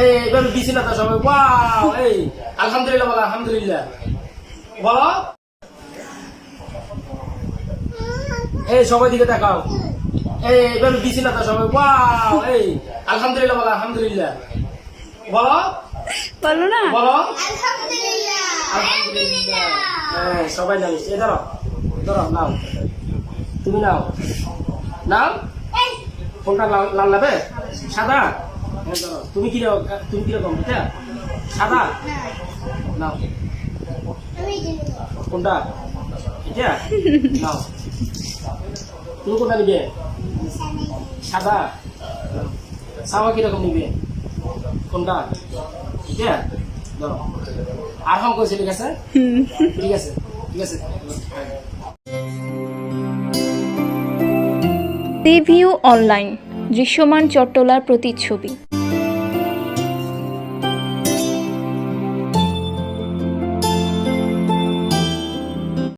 এই এবার বিছি না তো সবাই। ওয়াও এই আলহামদুলিল্লাহ বলো আলহামদুলিল্লাহ। বলো। এই সবাই দিকে তাকাও। এই এবার বিছি তো সবাই। ওয়াও এই আলহামদুলিল্লাহ বলো আলহামদুলিল্লাহ। বলো। বলো না। বলো। আলহামদুলিল্লাহ। আলহামদুলিল্লাহ হ্যাঁ সবাই নাও এ ধরো ধরো নাও। তুমি নাও। নাও? কোনটা লাল লাল নেবে সাদা? তুমি কি তুমি কীরকম এটা সাদা? নাও। কোনটা? এটা? নাও। তুমি কোনটা নিবে? সাদা? সাওয়া কীরকম নিবে? কোনটা? এটা? ধরো। আর হাম কইছে ঠিক আছে? ঠিক আছে ঠিক আছে। রিভিউ অনলাইন দৃশ্যমান চট্টলার প্রতিচ্ছবি।